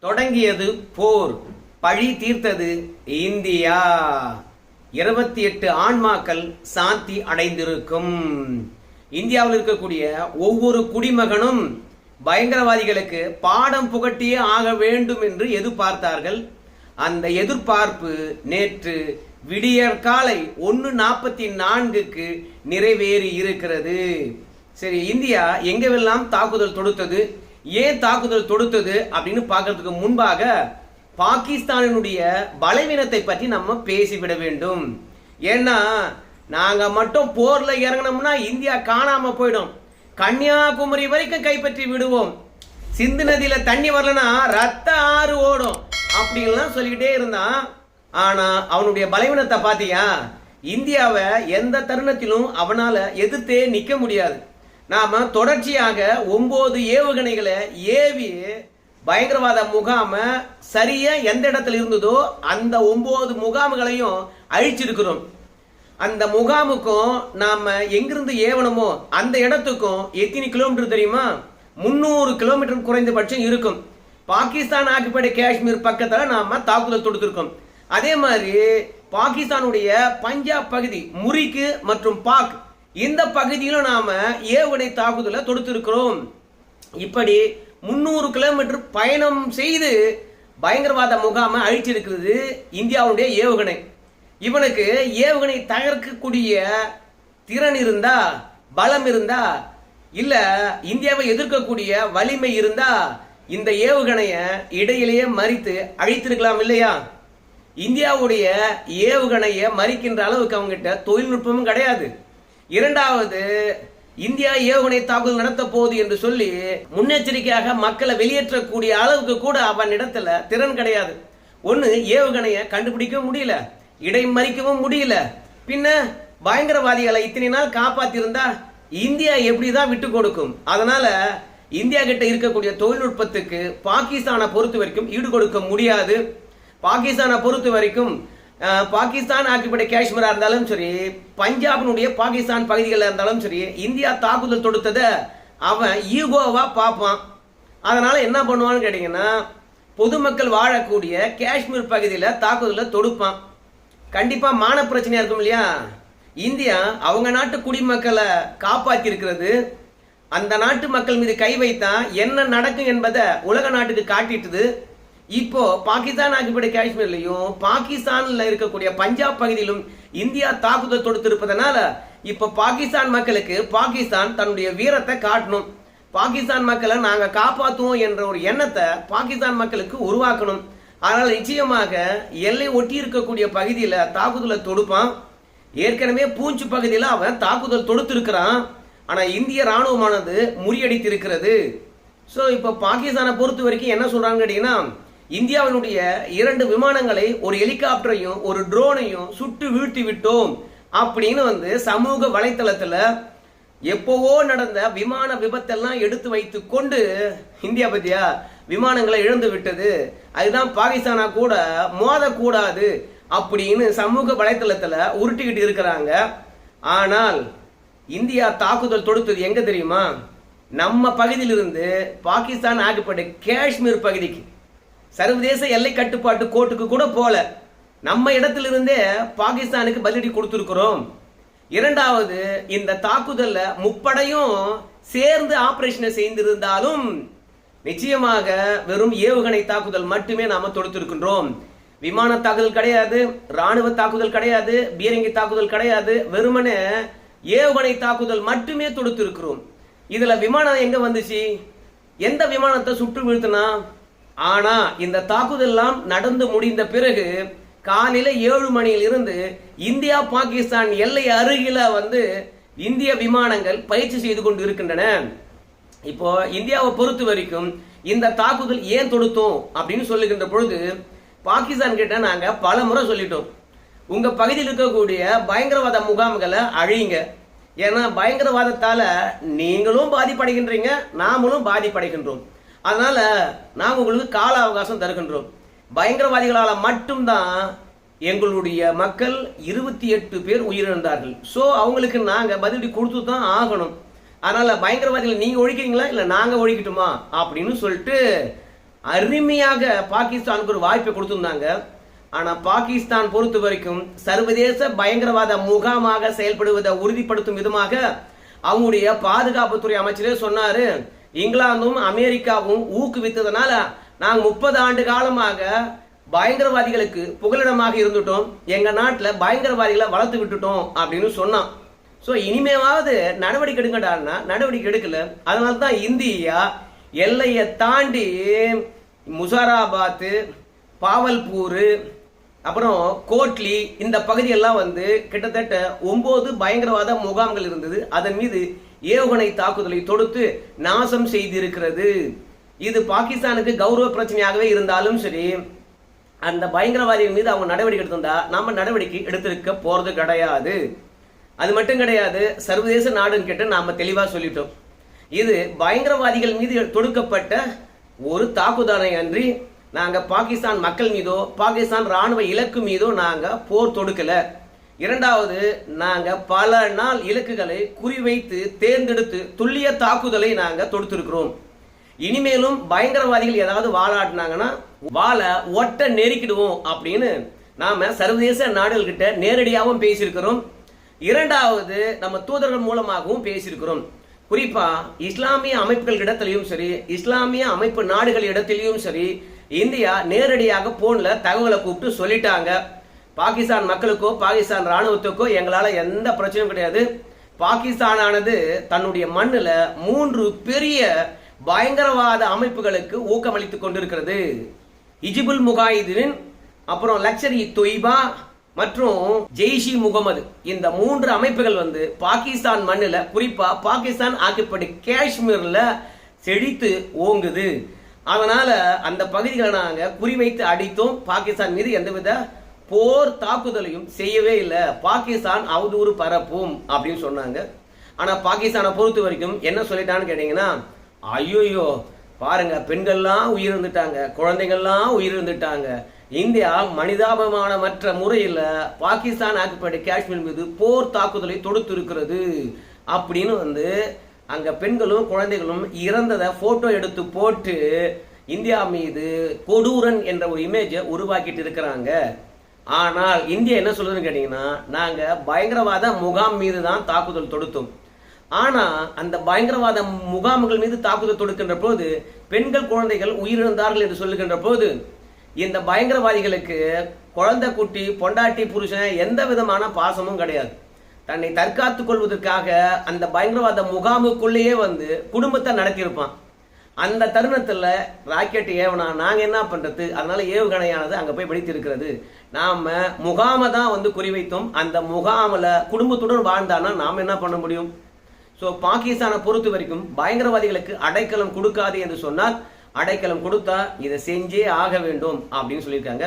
தொடங்கியது போர். பழி தீர்த்தது இந்தியா. இருபத்தி எட்டு ஆன்மாக்கள் சாந்தி அடைந்திருக்கும். இந்தியாவில் இருக்கக்கூடிய ஒவ்வொரு குடிமகனும் பயங்கரவாதிகளுக்கு பாடம் புகட்டியே ஆக வேண்டும் என்று எதிர்பார்த்தார்கள். அந்த எதிர்பார்ப்பு நேற்று விடியற் காலை ஒன்று நாற்பத்தி நான்குக்கு நிறைவேறி இருக்கிறது. சரி இந்தியா எங்கெல்லாம் தாக்குதல் தொடுத்தது? ஏன் தாக்குதல் தொடுத்தது அப்படின்னு பார்க்கறதுக்கு முன்பாக பாகிஸ்தானினுடைய பலவீனத்தை பற்றி நம்ம பேசிவிட வேண்டும். ஏன்னா நாங்க மட்டும் போர்ல இறங்கினோம்னா இந்தியா காணாம போயிடும். கன்னியாகுமரி வரைக்கும் கைப்பற்றி விடுவோம். சிந்து நதியில தண்ணி வரலனா ரத்த ஆறு ஓடும் அப்படின்லாம் சொல்லிக்கிட்டே இருந்தான். ஆனா அவனுடைய பலவீனத்தை பாத்தியா இந்தியாவை எந்த தருணத்திலும் அவனால எதிர்த்தே நிக்க முடியாது. நாம் தொடர்ச்சியாக ஒம்பது ஏவுகணைகளை ஏவி பயங்கரவாத முகாம சரியாக எந்த இடத்துல இருந்ததோ அந்த ஒம்பது முகாம்களையும் அழிச்சிருக்கிறோம். அந்த முகாமுக்கும் நாம் எங்கிருந்து ஏவனமோ அந்த இடத்துக்கும் எத்தனை கிலோமீட்டர் தெரியுமா? முந்நூறு கிலோமீட்டர் குறைந்தபட்சம் இருக்கும். பாகிஸ்தான் ஆக்கிப்படை காஷ்மீர் பக்கத்தில் நாம் தாக்குதல் தொடுத்திருக்கோம். அதே மாதிரி பாகிஸ்தானுடைய பஞ்சாப் பகுதி முரிக்கு மற்றும் பாக் இந்த பகுதியிலும் நாம ஏவுகணை தாக்குதலை தொடுத்திருக்கிறோம். இப்படி முந்நூறு கிலோமீட்டர் பயணம் செய்து பயங்கரவாத முகாமை அழிச்சிருக்கிறது இந்தியாவுடைய ஏவுகணை. இவனுக்கு ஏவுகணை தகர்க்கக்கூடிய திறன் இருந்தா பலம் இருந்தா இல்ல இந்தியாவை எதிர்க்கக்கூடிய வலிமை இருந்தா இந்த ஏவுகணைய இடையிலேயே மறித்து அழித்திருக்கலாம் இல்லையா? இந்தியாவுடைய ஏவுகணையை மறிக்கின்ற அளவுக்கு அவங்ககிட்ட தொழில்நுட்பமும் கிடையாது. இரண்டாவது இந்தியா ஏவுகணை தாக்குதல் நடத்த போகுது என்று சொல்லி முன்னெச்சரிக்கையாக மக்களை வெளியேற்றக்கூடிய அளவுக்கு கூட அவன் இடத்துல திறன் கிடையாது. ஒன்று ஏவுகணையை கண்டுபிடிக்கவும் முடியல இடைமறிக்கவும் முடியல. பின்ன பயங்கரவாதிகளை இத்தனை நாள் காப்பாத்திருந்தா இந்தியா எப்படிதான் விட்டு கொடுக்கும்? அதனால இந்தியா கிட்ட இருக்கக்கூடிய தொழில்நுட்பத்துக்கு பாகிஸ்தானை பொறுத்த வரைக்கும் ஈடு கொடுக்க முடியாது. பாகிஸ்தானை பொறுத்த வரைக்கும் பாகிஸ்தான் ஆக்கிப்பட்ட காஷ்மீரா இருந்தாலும் சரி பஞ்சாபினுடைய பாகிஸ்தான் பகுதிகளில் இருந்தாலும் சரி இந்தியா தாக்குதல் தொடுத்ததை அவன் ஈகோவா பார்ப்பான். அதனால என்ன பண்ணுவான்னு கேட்டீங்கன்னா பொதுமக்கள் வாழக்கூடிய காஷ்மீர் பகுதியில் தாக்குதலை தொடுப்பான். கண்டிப்பா மான பிரச்சனையா இருக்கும் இல்லையா? இந்தியா அவங்க நாட்டு குடிமக்களை காப்பாத்தி இருக்கிறது அந்த நாட்டு மக்கள் மீது கை வைத்தா என்ன நடக்கும் என்பதை உலக நாட்டுக்கு காட்டிட்டுது. இப்போ பாகிஸ்தான் ஆக்கிப்பட்ட காஷ்மீர்லயும் பாகிஸ்தான்ல இருக்கக்கூடிய பஞ்சாப் பகுதியிலும் இந்தியா தாக்குதல் தொடுத்திருப்பதனால இப்ப பாகிஸ்தான் மக்களுக்கு பாகிஸ்தான் தன்னுடைய வீரத்தை காட்டணும். பாகிஸ்தான் மக்களை நாங்க காப்பாத்துவோம் என்ற ஒரு எண்ணத்தை பாகிஸ்தான் மக்களுக்கு உருவாக்கணும். அதனால நிச்சயமாக எல்லை ஒட்டி இருக்கக்கூடிய பகுதியில தாக்குதலை தொடுப்பான். ஏற்கனவே பூஞ்சு பகுதியில் அவன் தாக்குதல் தொடுத்திருக்கிறான். ஆனா இந்திய ராணுவமானது முறியடித்திருக்கிறது. ஸோ இப்போ பாகிஸ்தானை பொறுத்த வரைக்கும் என்ன சொல்றாங்க கேட்டீங்கன்னா இந்தியாவினுடைய இரண்டு விமானங்களை ஒரு ஹெலிகாப்டரையும் ஒரு ட்ரோனையும் சுட்டு வீழ்த்தி விட்டோம் அப்படின்னு வந்து சமூக வலைத்தளத்துல எப்போவோ நடந்த விமான விபத்தெல்லாம் எடுத்து வைத்து கொண்டு இந்தியா பத்தியா விமானங்களை இழந்து விட்டது. அதுதான் பாகிஸ்தானா கூட மோதக்கூடாது அப்படின்னு சமூக வலைத்தளத்துல உருட்டிக்கிட்டு இருக்கிறாங்க. ஆனால் இந்தியா தாக்குதல் தொடுத்தது எங்க தெரியுமா? நம்ம பகுதியிலிருந்து பாகிஸ்தான் ஆக்கப்பட்ட காஷ்மீர் பகுதிக்கு. சர்வதேச எல்லை கட்டுப்பாட்டு கோர்ட்டுக்கு கூட போல. நம்ம இடத்திலிருந்தே பாகிஸ்தானுக்கு பதிலடி கொடுத்துருக்குறோம். இரண்டாவது இந்த தாக்குதல்ல முப்படையும் சேர்ந்து ஆபரேஷனை செய்திருந்தாலும் நிச்சயமாக வெறும் ஏவுகணை தாக்குதல் மட்டுமே நாம தொடுத்திருக்கின்றோம். விமான தாக்குதல் கிடையாது ராணுவ தாக்குதல் கிடையாது பீரங்கி தாக்குதல் கிடையாது வெறுமனே ஏவுகணை தாக்குதல் மட்டுமே தொடுத்திருக்கிறோம். இதுல விமானம் எங்க வந்துச்சு? எந்த விமானத்தை சுட்டு வீழ்த்தினா? ஆனா இந்த தாக்குதல் எல்லாம் நடந்து முடிந்த பிறகு காலையில ஏழு மணியில் இருந்து இந்தியா பாகிஸ்தான் எல்லை அருகில வந்து இந்திய விமானங்கள் பயிற்சி செய்து கொண்டு இருக்கின்றன இப்போ இந்தியாவை பொறுத்த வரைக்கும் இந்த தாக்குதல் ஏன் தொடுத்தோம் அப்படின்னு சொல்லுகின்ற பொழுது பாகிஸ்தான் கிட்ட நாங்க பல முறை சொல்லிட்டோம். உங்க பகுதியில் இருக்கக்கூடிய பயங்கரவாத முகாம்களை அழியுங்க. ஏன்னா பயங்கரவாதத்தால நீங்களும் பாதிப்படைகின்றீங்க நாமளும் பாதிப்படைகின்றோம். அதனால் நாங்கள் உங்களுக்கு கால அவகாசம் தருகின்றோம். பயங்கரவாதிகளால் மட்டும்தான் எங்களுடைய மக்கள் இருபத்தி எட்டு பேர் உயிரிழந்தார்கள். ஸோ அவங்களுக்கு நாங்கள் பதிலடி கொடுத்து தான் ஆகணும். அதனால் பயங்கரவாதிகளை நீங்கள் ஒழிக்கிறீங்களா? இல்லை நாங்கள் ஒழிக்கட்டுமா? அப்படின்னு சொல்லிட்டு அருமையாக பாகிஸ்தானுக்கு ஒரு வாய்ப்பை கொடுத்துருந்தாங்க. ஆனால் பாகிஸ்தான் பொறுத்த வரைக்கும் சர்வதேச பயங்கரவாத முகாமாக செயல்படுவதை உறுதிப்படுத்தும் விதமாக அவங்களுடைய பாதுகாப்புத்துறை அமைச்சரே சொன்னார். இங்கிலாந்தும் அமெரிக்காவும் ஊக்குவித்ததுனால நாங்கள் முப்பது ஆண்டு காலமாக பயங்கரவாதிகளுக்கு புகலிடமாக இருந்துட்டோம். எங்கள் நாட்டில் பயங்கரவாதிகளை வளர்த்து விட்டுட்டோம் அப்படின்னு சொன்னான். ஸோ இனிமேவாவது நடவடிக்கை எடுங்கடான்னா நடவடிக்கை எடுக்கல. அதனால தான் இந்தியா எல்லையை தாண்டி முசாராபாத்து பாவல்பூர் அப்புறம் கோட்லி இந்த பகுதியெல்லாம் வந்து கிட்டத்தட்ட ஒம்பது பயங்கரவாத முகாம்கள் இருந்தது. அதன் மீது ஏவுகணை தாக்குதலை தொடுத்து நாசம் செய்திருக்கிறது. இது பாகிஸ்தானுக்கு கௌரவ பிரச்சனையாகவே இருந்தாலும் சரி அந்த பயங்கரவாதிகள் மீது அவங்க நடவடிக்கை எடுத்திருந்தா நாம நடவடிக்கை எடுத்திருக்க போறது கிடையாது. அது மட்டும் கிடையாது சர்வதேச நாடுன்னு கேட்டு நாம தெளிவா சொல்லிட்டோம். இது பயங்கரவாதிகள் மீது தொடுக்கப்பட்ட ஒரு தாக்குதலை அன்றி நாங்க பாகிஸ்தான் மக்கள் மீதோ பாகிஸ்தான் ராணுவ இலக்கு மீதோ நாங்க போர் தொடுக்கல. இரண்டாவது நாங்க பல நாள் இலக்குகளை குறிவைத்து தேர்ந்தெடுத்து துல்லிய தாக்குதலை நாங்க தொடுத்திருக்கிறோம். இனிமேலும் பயங்கரவாதிகள் ஏதாவது வாழாட்டினாங்கன்னா வாழை ஒட்ட நெருக்கிடுவோம் அப்படின்னு நாம சர்வதேச நாடுகள்கிட்ட நேரடியாகவும் பேசியிருக்கிறோம். இரண்டாவது நம்ம தூதர்கள் மூலமாகவும் பேசியிருக்கிறோம். குறிப்பா இஸ்லாமிய அமைப்புகள் இடத்திலையும் சரி இஸ்லாமிய அமைப்பு நாடுகள் இடத்திலையும் சரி இந்தியா நேரடியாக போன்ல தகவலை கூப்பிட்டு சொல்லிட்டாங்க. பாகிஸ்தான் மக்களுக்கோ பாகிஸ்தான் ராணுவத்துக்கோ எங்களால் எந்த பிரச்சனையும் கிடையாது. பாகிஸ்தானானது தன்னுடைய மண்ணில் மூன்று பெரிய பயங்கரவாத அமைப்புகளுக்கு ஊக்கமளித்து கொண்டிருக்கிறது. இஜிபுல் முகாயிதீன் அப்புறம் லக்ஷரி தொய்பா மற்றும் ஜெய்ஷி முகமது. இந்த மூன்று அமைப்புகள் வந்து பாகிஸ்தான் மண்ணில் குறிப்பா பாகிஸ்தான் ஆக்கிப்படி காஷ்மீர்ல செழித்து ஓங்குது. அதனால அந்த பகுதிகளை நாங்கள் குறிவைத்து அடித்தோம். பாகிஸ்தான் மீது எந்தவித போர் தாக்குதலையும் செய்யவே இல்லை. பாகிஸ்தான் அவதூறு பரப்பும் அப்படின்னு சொன்னாங்க. ஆனால் பாகிஸ்தானை பொறுத்த வரைக்கும் என்ன சொல்லிட்டான்னு கேட்டிங்கன்னா ஐயோயோ பாருங்க பெண்கள்லாம் உயிரிழந்துட்டாங்க குழந்தைகள்லாம் உயிரிழந்துட்டாங்க. இந்தியா மனிதாபமானமற்ற முறையில் பாகிஸ்தான் ஆக்கப்பட்ட காஷ்மீர் மீது போர் தாக்குதலை தொடுத்திருக்கிறது அப்படின்னு வந்து அங்கே பெண்களும் குழந்தைகளும் இறந்ததை ஃபோட்டோ எடுத்து போட்டு இந்தியா மீது கொடூரன் என்ற ஒரு இமேஜை உருவாக்கிட்டு இருக்கிறாங்க. ஆனால் இந்தியா என்ன சொல்லுதுன்னு கேட்டிங்கன்னா நாங்கள் பயங்கரவாத முகாம் மீது தான் தாக்குதல் தொடுத்தோம். ஆனால் அந்த பயங்கரவாத முகாம்கள் மீது தாக்குதல் தொடுக்கின்ற போது பெண்கள் குழந்தைகள் உயிரிழந்தார்கள் என்று சொல்லுகின்ற போது இந்த பயங்கரவாதிகளுக்கு குழந்தை குட்டி பொண்டாட்டி புருஷன் எந்த விதமான பாசமும் கிடையாது. தன்னை தற்காத்துக் கொள்வதற்காக அந்த பயங்கரவாத முகாமுக்குள்ளேயே வந்து குடும்பத்தை நடத்தியிருப்பான். அந்த தருணத்தில் ராக்கெட் ஏவனா நாங்கள் என்ன பண்ணுறது அதனால ஏவுகணையானது அங்கே போய் வெடித்திருக்கிறது. நாம் முகாமை தான் வந்து குறிவைத்தோம். அந்த முகாமில் குடும்பத்துடன் வாழ்ந்தானா நாம் என்ன பண்ண முடியும்? ஸோ பாகிஸ்தானை பொறுத்த வரைக்கும் பயங்கரவாதிகளுக்கு அடைக்கலம் கொடுக்காது என்று சொன்னால் அடைக்கலம் கொடுத்தா இதை செஞ்சே ஆக வேண்டும் அப்படின்னு சொல்லியிருக்காங்க.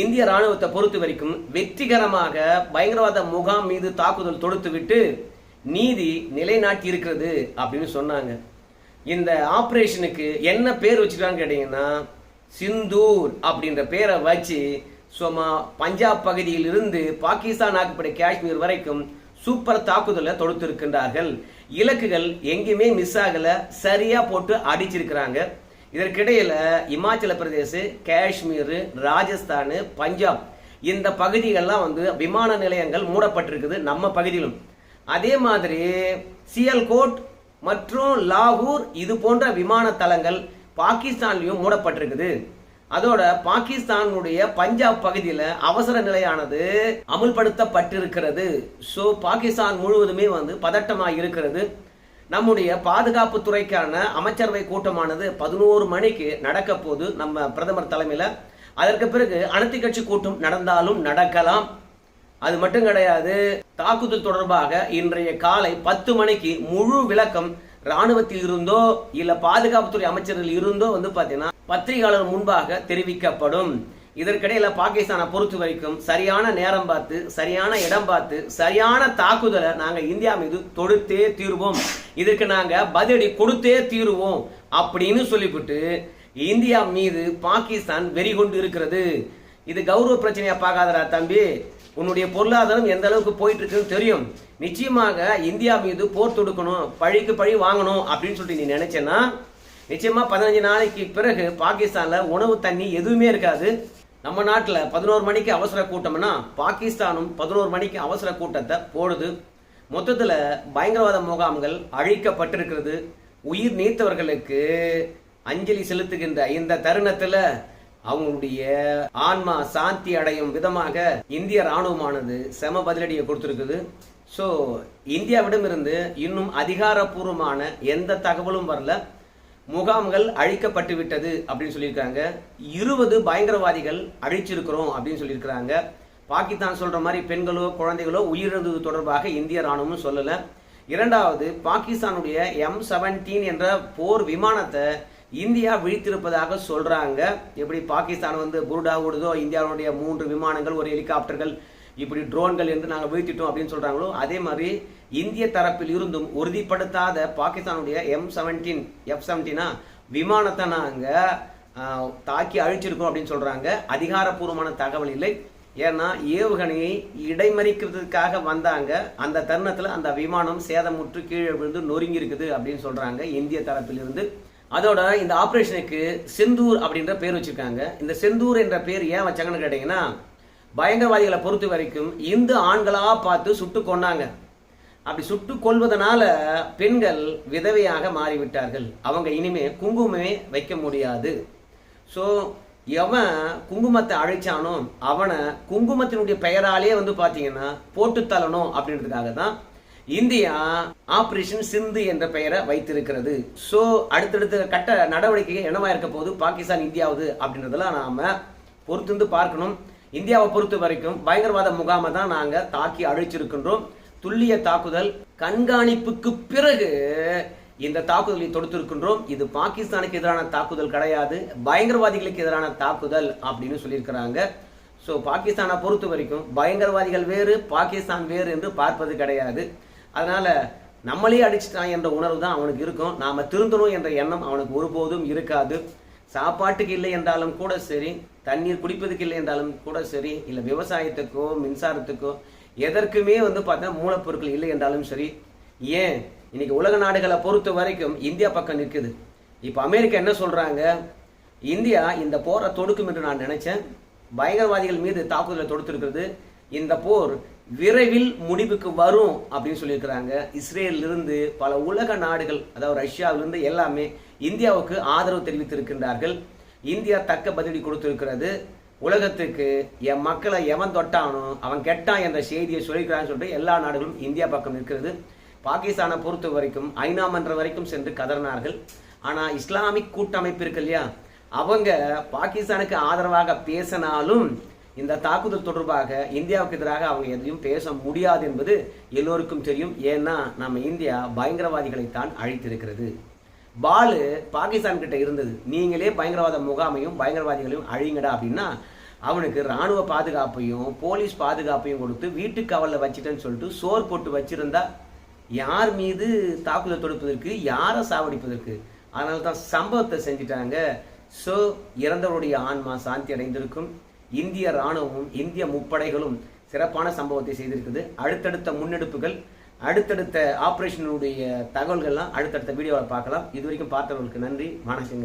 இந்திய ராணுவத்தை பொறுத்த வரைக்கும் வெற்றிகரமாக பயங்கரவாத முகாம் மீது தாக்குதல் தொடுத்து விட்டு நீதி நிலைநாட்டி இருக்கிறது அப்படின்னு சொன்னாங்க. இந்த ஆப்ரேஷனுக்கு என்ன பேர் வச்சிருக்கான்னு கேட்டீங்கன்னா சிந்தூர் அப்படின்ற பேரை வச்சு சும்மா பஞ்சாப் பகுதியில் இருந்து பாகிஸ்தான் ஆக்கப்பட்ட காஷ்மீர் வரைக்கும் சூப்பர் தாக்குதலை தொடுத்திருக்கின்றார்கள். இலக்குகள் எங்கேயுமே மிஸ் ஆகலை சரியாக போட்டு அடிச்சிருக்கிறாங்க. இதற்கிடையில் இமாச்சல பிரதேச காஷ்மீர் ராஜஸ்தான் பஞ்சாப் இந்த பகுதிகள்லாம் வந்து விமான நிலையங்கள் மூடப்பட்டிருக்குது நம்ம பகுதியிலும். அதே மாதிரி சியல்கோட் மற்றும் லாகூர் இது போன்ற விமான தளங்கள் பாகிஸ்தான்லையும் மூடப்பட்டிருக்குது. அதோட பாகிஸ்தானுடைய பஞ்சாப் பகுதியில் அவசர நிலையானது அமுல்படுத்தப்பட்டிருக்கிறது. ஸோ பாகிஸ்தான் முழுவதுமே வந்து பதட்டமாக இருக்கிறது. நம்முடைய பாதுகாப்பு துறைக்கான அமைச்சரவை கூட்டமானது பதினோரு மணிக்கு நடக்க போது நம்ம பிரதமர் தலைமையில். அதற்கு பிறகு அனைத்து கட்சி கூட்டம் நடந்தாலும் நடக்கலாம். அது மட்டும் கிடையாது தாக்குதல் தொடர்பாக இன்றைய காலை பத்து மணிக்கு முழு விளக்கம் ராணுவத்தில் இருந்தோ இல்ல பாதுகாப்புத்துறை அமைச்சர்கள் இருந்தோ வந்து பாத்தீங்கன்னா பத்திரிகையாளர் முன்பாக தெரிவிக்கப்படும். இதற்கிடையில பாகிஸ்தானை பொறுத்த வரைக்கும் சரியான நேரம் பார்த்து சரியான இடம் பார்த்து சரியான தாக்குதலை நாங்க இந்தியா மீது தொடுத்தே தீருவோம். இதுக்கு நாங்க பதிலடி கொடுத்தே தீருவோம் அப்படின்னு சொல்லிவிட்டு இந்தியா மீது பாகிஸ்தான் வெறி கொண்டு இருக்கிறது. இது கௌரவ பிரச்சனையா பார்க்காதரா தம்பி. உன்னுடைய பொருளாதாரம் எந்த அளவுக்கு போயிட்டு இருக்குன்னு தெரியும். நிச்சயமாக இந்தியா மீது போர் தொடுக்கணும் பழிக்கு பழி வாங்கணும் அப்படின்னு சொல்லிட்டு நீ நினைச்சேன்னா நிச்சயமா பதினஞ்சு நாளைக்கு பிறகு பாகிஸ்தான்ல உணவு தண்ணி எதுவுமே இருக்காது. நம்ம நாட்டில் பதினோரு மணிக்கு அவசர கூட்டம்னா பாகிஸ்தானும் பதினோரு மணிக்கு அவசர கூட்டத்தை போடுது. மொத்தத்தில் பயங்கரவாத முகாம்கள் அழிக்கப்பட்டிருக்கிறது. உயிர் நீத்தவர்களுக்கு அஞ்சலி செலுத்துகின்ற இந்த தருணத்தில் அவங்களுடைய ஆன்மா சாந்தி அடையும் விதமாக இந்திய ராணுவமானது செம பதிலடியை கொடுத்துருக்குது. ஸோ இந்தியாவிடம் இருந்து இன்னும் அதிகாரப்பூர்வமான எந்த தகவலும் வரல. முகாம்கள் அழிக்கப்பட்டு விட்டது அப்படின்னு சொல்லியிருக்காங்க. இருபது பயங்கரவாதிகள் அழிச்சிருக்கிறோம் அப்படின்னு சொல்லியிருக்கிறாங்க. பாகிஸ்தான் சொல்ற மாதிரி பெண்களோ குழந்தைகளோ உயிரிழந்தது தொடர்பாக இந்திய ராணுவமும் சொல்லலை. இரண்டாவது பாகிஸ்தானுடைய எம் செவன்டீன் என்ற போர் விமானத்தை இந்தியா விழித்திருப்பதாக சொல்கிறாங்க எப்படி பாகிஸ்தான் வந்து புருடா ஓடுதோ இந்தியாவுடைய மூன்று விமானங்கள் ஒரு ஹெலிகாப்டர்கள் இப்படி ட்ரோன்கள் என்று நாங்கள் வீழ்த்திட்டோம் அப்படின்னு சொல்கிறாங்களோ அதே மாதிரி இந்திய தரப்பில் இருந்தும் உறுதிப்படுத்தாத பாகிஸ்தானுடைய எம் செவன்டீன் எஃப் செவன்டீனா விமானத்தை நாங்கள் தாக்கி அழிச்சிருக்கோம் அப்படின்னு சொல்கிறாங்க அதிகாரப்பூர்வமான தகவல் இல்லை. ஏன்னா ஏவுகணையை இடைமறிக்கிறதுக்காக வந்தாங்க. அந்த தருணத்தில் அந்த விமானம் சேதமுற்று கீழே விழுந்து நொறுங்கி இருக்குது அப்படின்னு சொல்கிறாங்க இந்திய தரப்பிலிருந்து. அதோட இந்த ஆப்ரேஷனுக்கு செந்தூர் அப்படின்ற பேர் வச்சிருக்காங்க. இந்த செந்தூர் என்ற பேர் ஏன் வச்சாங்கன்னு கேட்டீங்கன்னா பயங்கரவாதிகளை பொறுத்த வரைக்கும் இந்து ஆண்களாக பார்த்து சுட்டு கொன்னாங்க. அப்படி சுட்டு கொள்வதனால பெண்கள் விதவையாக மாறிவிட்டார்கள். அவங்க இனிமே குங்குமமே வைக்க முடியாது. ஸோ எவன் குங்குமத்தை அழைச்சானோ அவனை குங்குமத்தினுடைய பெயராலே வந்து பார்த்தீங்கன்னா போட்டு தள்ளணும் அப்படின்றதுக்காக தான் இந்தியா ஆபரேஷன் சிந்து என்ற பெயரை வைத்திருக்கிறது. ஸோ அடுத்தடுத்த கட்ட நடவடிக்கை என்னவா இருக்க போது பாகிஸ்தான் இந்தியாவது அப்படின்றதெல்லாம் நாம பொறுத்திருந்து பார்க்கணும். இந்தியாவை பொறுத்த வரைக்கும் பயங்கரவாத முகாமை தான் நாங்கள் தாக்கி அழிச்சிருக்கின்றோம். துல்லிய தாக்குதல் கண்காணிப்புக்கு பிறகு இந்த தாக்குதலை தொடுத்திருக்கின்றோம். இது பாகிஸ்தானுக்கு எதிரான தாக்குதல் கிடையாது. பயங்கரவாதிகளுக்கு எதிரான தாக்குதல் அப்படின்னு சொல்லியிருக்கிறாங்க. ஸோ பாகிஸ்தானை பொறுத்த வரைக்கும் பயங்கரவாதிகள் வேறு பாகிஸ்தான் வேறு என்று பார்ப்பது கிடையாது. அதனால் நம்மளே அடிச்சிட்டான் என்ற உணர்வு தான் அவனுக்கு இருக்கும். நாம் திருந்தணும் என்ற எண்ணம் அவனுக்கு ஒருபோதும் இருக்காது. சாப்பாட்டுக்கு இல்லை என்றாலும் கூட சரி தண்ணீர் குடிப்பதுக்கு இல்லை என்றாலும் கூட சரி இல்லை விவசாயத்துக்கோ மின்சாரத்துக்கோ எதற்குமே வந்து பார்த்தா மூலப்பொருட்கள் இல்லை என்றாலும் சரி ஏன்? இன்னைக்கு உலக நாடுகளை பொறுத்த வரைக்கும் இந்தியா பக்கம் நிற்குது. இப்போ அமெரிக்கா என்ன சொல்கிறாங்க இந்தியா இந்த போரை தொடுக்கும் என்று நான் நினைச்சேன். பயங்கரவாதிகள் மீது தாக்குதலை தொடுத்திருக்கிறது. இந்த போர் விரைவில் முடிவுக்கு வரும் அப்படின்னு சொல்லியிருக்கிறாங்க. இஸ்ரேலிருந்து பல உலக நாடுகள் அதாவது ரஷ்யாவிலிருந்து எல்லாமே இந்தியாவுக்கு ஆதரவு தெரிவித்திருக்கின்றார்கள். இந்தியா தக்க பதிலடி கொடுத்திருக்கிறது. உலகத்துக்கு என் மக்களை எவன் தொட்டானோ அவன் கெட்டான் என்ற செய்தியை சொல்லிக்கிறான்னு சொல்லிட்டு எல்லா நாடுகளும் இந்தியா பக்கம் இருக்கிறது பாகிஸ்தானை பொறுத்த வரைக்கும் ஐநா மன்ற வரைக்கும் சென்று கதறினார்கள். ஆனால் இஸ்லாமிக் கூட்டமைப்பு இருக்கு இல்லையா? அவங்க பாகிஸ்தானுக்கு ஆதரவாக பேசினாலும் இந்த தாக்குதல் தொடர்பாக இந்தியாவுக்கு எதிராக அவங்க எதையும் பேச முடியாது என்பது எல்லோருக்கும் தெரியும். ஏன்னா நம்ம இந்தியா பயங்கரவாதிகளைத்தான் அழித்திருக்கிறது. பாலு பாகிஸ்தான் கிட்ட இருந்தது. நீங்களே பயங்கரவாத முகாமையும் பயங்கரவாதிகளையும் அழிங்கடா அப்படின்னா அவனுக்கு ராணுவ பாதுகாப்பையும் போலீஸ் பாதுகாப்பையும் கொடுத்து வீட்டு கவலில் வச்சுட்டேன்னு சொல்லிட்டு சோர் போட்டு வச்சிருந்தா யார் மீது தாக்குதல் தொடுப்பதற்கு யாரை சாவடிப்பதற்கு? அதனால தான் சம்பவத்தை செஞ்சிட்டாங்க. ஸோ இறந்தவருடைய ஆன்மா சாந்தி அடைந்திருக்கும். இந்திய ராணுவமும் இந்திய முப்படைகளும் சிறப்பான சம்பவத்தை செய்திருக்குது. அடுத்தடுத்த முன்னெடுப்புகள் அடுத்தடுத்த ஆப்ரேஷனுடைய தகவல்கள்லாம் அடுத்தடுத்த வீடியோவில் பார்க்கலாம். இது வரைக்கும் பார்த்தவர்களுக்கு நன்றி. வணக்கங்க.